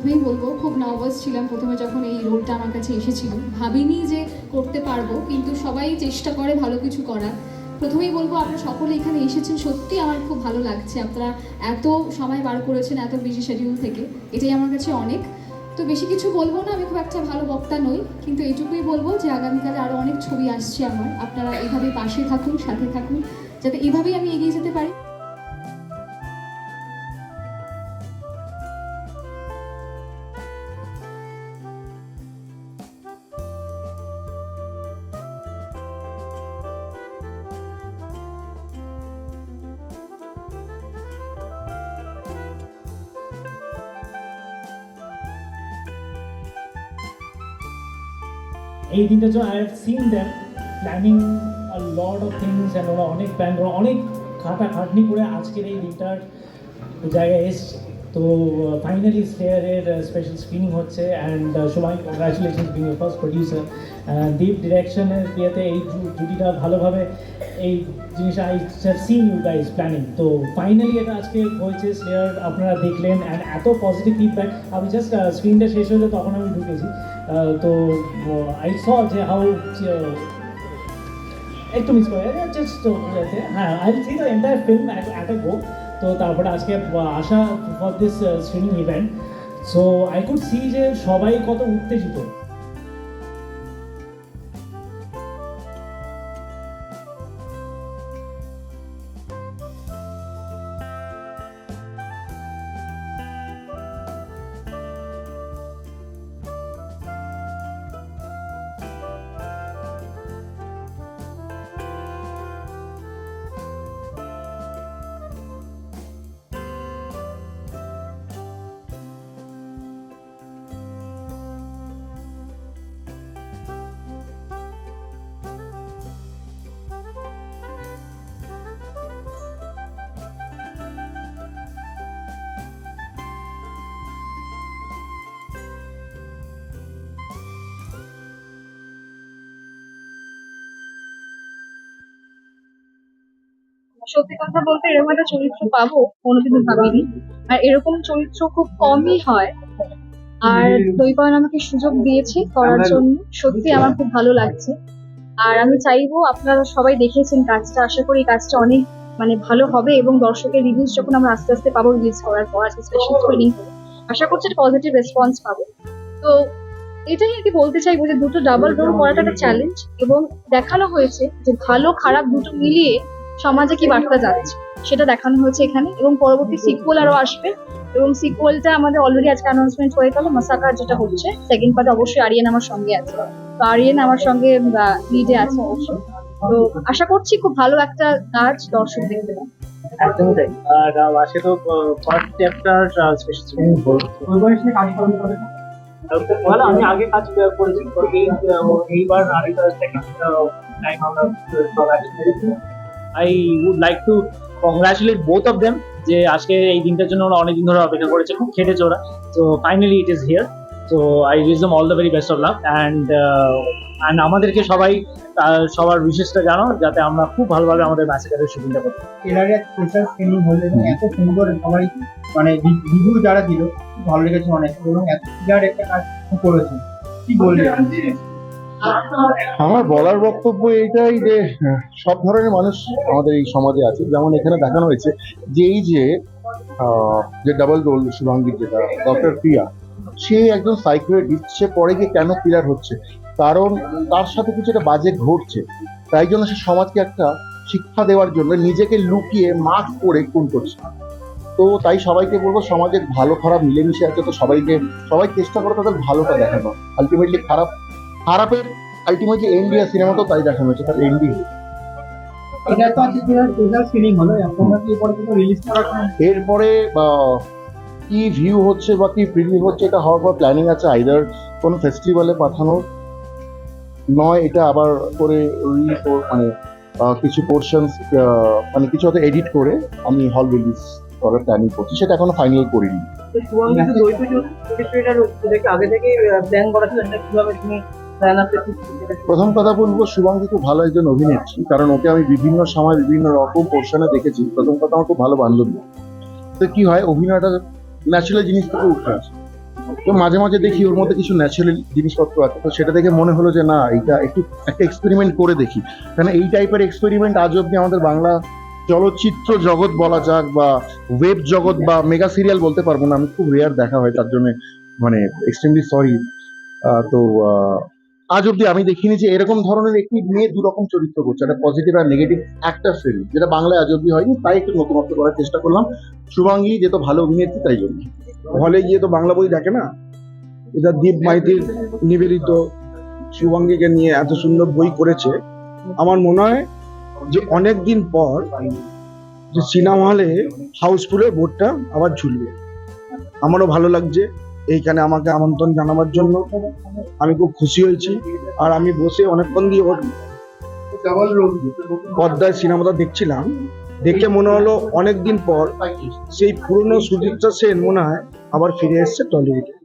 আমি বলব, খুব নার্ভাস ছিলাম প্রথমে যখন এই রোলটা আমার কাছে এসেছিল। ভাবিনি যে করতে পারব, কিন্তু সবাই চেষ্টা করে ভালো কিছু করার। প্রথমেই বলব, আপনারা সকলে এখানে এসেছেন, সত্যি আমার খুব ভালো লাগছে। আপনারা এত সময় বার করেছেন, এত বিজি শিডিউল থেকে, এটাই আমার কাছে অনেক। তো বেশি কিছু বলব না, আমি খুব একটা ভালো বক্তা নই, কিন্তু এইটুকুই বলব যে আগামীকালে আরও অনেক ছবি আসছে আমার। আপনারা এইভাবে পাশে থাকুন, সাথে থাকুন, যাতে এভাবেই আমি এগিয়ে যেতে পারি। এই দিনটা জন্য I have seen them planning lot of things and ওরা অনেক প্ল্যান করা, অনেক খাটা খাটনি করে আজকের এই দিনটার জায়গায় এসছে। তো ফাইনালি স্টেয়ারের স্পেশাল স্ক্রিনিং হচ্ছে অ্যান্ড সবাই congratulation being first producer Deep ডিরেকশনের ইয়েতে এই জুটিটা ভালোভাবে এই জিনিসটা I have seen you guys planning তো ফাইনালি এটা আজকে হয়েছে স্টেয়ার আপনারা দেখলেন অ্যান্ড এত পজিটিভ ফিডব্যাক আমি জাস্ট স্ক্রিনটা শেষ হয়েছে তখন আমি ঢুকেছি। তো আই স যে হাউ একটু মিস করে জাস্ট হ্যাঁ I see the entire film at a go তো তারপরে আজকে আসা for this swimming event so I could see যে সবাই কত উত্তেজিত। সত্যি কথা বলতে এরকম একটা চরিত্র পাবো কোনোদিনও ভাবিনি। আর এরকম চরিত্র খুব কমই হয়। আর দৈপায়ন আমাকে সুযোগ দিয়েছে করার জন্য। সত্যি আমার খুব ভালো লাগছে। আর আমি চাইব আপনারা সবাই দেখেছেন কাজটা। আশা করি কাজটা অনেক মানে ভালো হবে এবং দর্শকের রিভিউজ যখন আমরা আস্তে আস্তে পাবো রিলিজ করার পর আজকে স্পেশাল স্ক্রিনিং আশা করছি একটা পজিটিভ রেসপন্স পাবো। তো এটাই আর কি বলতে চাইব যে দুটো ডাবল রোল করাটা একটা চ্যালেঞ্জ এবং দেখানো হয়েছে যে ভালো খারাপ দুটো মিলিয়ে সমাজে কি বার্তা যাচ্ছে? সেটা দেখানো হয়েছে এখানে এবং পরবর্তী সিকুয়েল আরও আসবে এবং সিকুয়েলটা আমাদের অলরেডি আজকে অ্যানাউন্সমেন্ট হয়ে গেল। মাসাকার যেটা হচ্ছে সেকেন্ড পার্ট অবশ্যই আরিয়ান আমার সঙ্গে আছে। তো আরিয়ান আমার সঙ্গে লিডে আছে অবশ্যই। তো আশা করছি খুব ভালো একটা কাজ দর্শক দেখতে পাবে একদমই তাই। আর আজকে তো ফার্স্ট চ্যাপ্টার স্পেশাল স্ক্রিনিং ওই বয়সে কাজ করেন বলো আমি আগে কাজ করেছি। এইবার আরেকটা সেকেন্ড টাইম আমরা I would like to congratulate both of them যে আজকে এই দিনটার জন্য ওরা অনেকদিন ধরে অপেক্ষা করেছে, খুব খেটেছে ওরা। তো ফাইনালি ইট ইজ হিয়ার তো I wish them all the very best of love and and আমাদেরকে সবাই সবার বিশেষটা জানো, যাতে আমরা খুব ভালোভাবে আমাদের ম্যাসেকারের শুটিংটা করতে। ট্রেলারে এক স্পেশাল স্ক্রিনিং এত সুন্দর সবাই মানে রিভিউ যারা দিল, ভালো লেগেছে অনেক। এবং এত একটা কাজ করেছে, কি বলবেন? আমার বলার বক্তব্য এটাই যে আহ, সব ধরনের মানুষ আমাদের এই সমাজে আছে। যেমন এখানে দেখানো হয়েছে যে এই যে যে ডাবল রোল শুভাঙ্গীর যেটা ডক্টর প্রিয়া সে একজন সাইকিয়াট্রিস্ট সে পরে গিয়ে কেন ক্লিয়ার হচ্ছে? কারণ তার সাথে কিছু একটা বাজে ঘটছে। তাই জন্য সে সমাজকে একটা শিক্ষা দেওয়ার জন্য নিজেকে লুকিয়ে মাস্ক পরে খুন করছে। তো তাই সবাইকে বলব সমাজের ভালো খারাপ মিলেমিশে আছে তো সবাইকে সবাই চেষ্টা করে তাদের ভালোটা দেখানো। আলটিমেটলি খারাপ খারাপের আলটিমেটলি ইন্ডিয়া সিনেমা তো তাই দেখানো হচ্ছে তার এন্ডি এটা তো আজকে স্পেশাল স্ক্রিনিং হলো এরপরে রিলিজ এরপরে কি ভিউ হচ্ছে বা কি প্রিভিউ হচ্ছে এটা হওয়ার পর প্ল্যানিং আছে আইদার কোনো ফেস্টিভ্যালে পাঠানোর নয় এটা আবার করে মানে আহ, কিছু পোর্শনস মানে কিছু হয়তো এডিট করে আমি হল রিলিজ করার প্ল্যানিং করছি সেটা এখনও ফাইনাল করিনি। আগে থেকে প্ল্যান করা ছিল কীভাবে তুমি প্ল্যান আপে প্রথম কথা বলব, শুভাঙ্গী খুব ভালো একজন অভিনেত্রী, কারণ ওকে আমি বিভিন্ন সময় বিভিন্ন রকম পোর্শনে দেখেছি। প্রথম কথা, আমার খুব ভালো বান্ধবী। তো কি হয়, অভিনয়টা ন্যাচুরাল জিনিস থেকে উঠে আসে। তো মাঝে মাঝে দেখি ওর মধ্যে কিছু ন্যাচারাল জিনিসপত্র আছে। তো সেটা দেখে মনে হলো যে, না এটা একটু একটা এক্সপেরিমেন্ট করে দেখি। কারণ এই টাইপের এক্সপেরিমেন্ট আজ অব্দি আমাদের বাংলা চলচ্চিত্র জগৎ বলা যাক বা ওয়েব জগৎ বা মেগা সিরিয়াল বলতে পারব না। আমি খুব রেয়ার দেখা হয়, তার জন্য মানে এক্সট্রিমলি সরি তো আজ অব্দি আমি দেখিনি যে এরকম ধরনের একটি মেয়ে দু রকম চরিত্র করছে, একটা পজিটিভ আর নেগেটিভ একটা ফিল্ম যেটা বাংলায় আজ অব্দি হয়নি, তাই একটু নতুনত্ব করার চেষ্টা করলাম। শুভাঙ্গী যেহেতু ভালো অভিনেত্রী, তাই জন্য। হলে গিয়ে তো বাংলা বই দেখে না? এটা দীপ মাইতির নিবেদিত। শুভাঙ্গীকে নিয়ে এত সুন্দর বই করেছে। আমার মনে হয় যে অনেক দিন পর যে সিনেমা হলে হাউসফুলের বোর্ডটা আবার ঝুলবে। আমারও ভালো লাগছে। এইখানে আমাকে আমন্ত্রণ জানাবার জন্য আমি খুব খুশি হয়েছি। আর আমি বসে অনেকক্ষণ দিয়ে ওর পদ্মায় সিনেমাটা দেখছিলাম। দেখে মনে হলো অনেকদিন পর সেই পুরনো সুদীপ্তা সেন মনে হয় আবার ফিরে এসছে টলিউডে।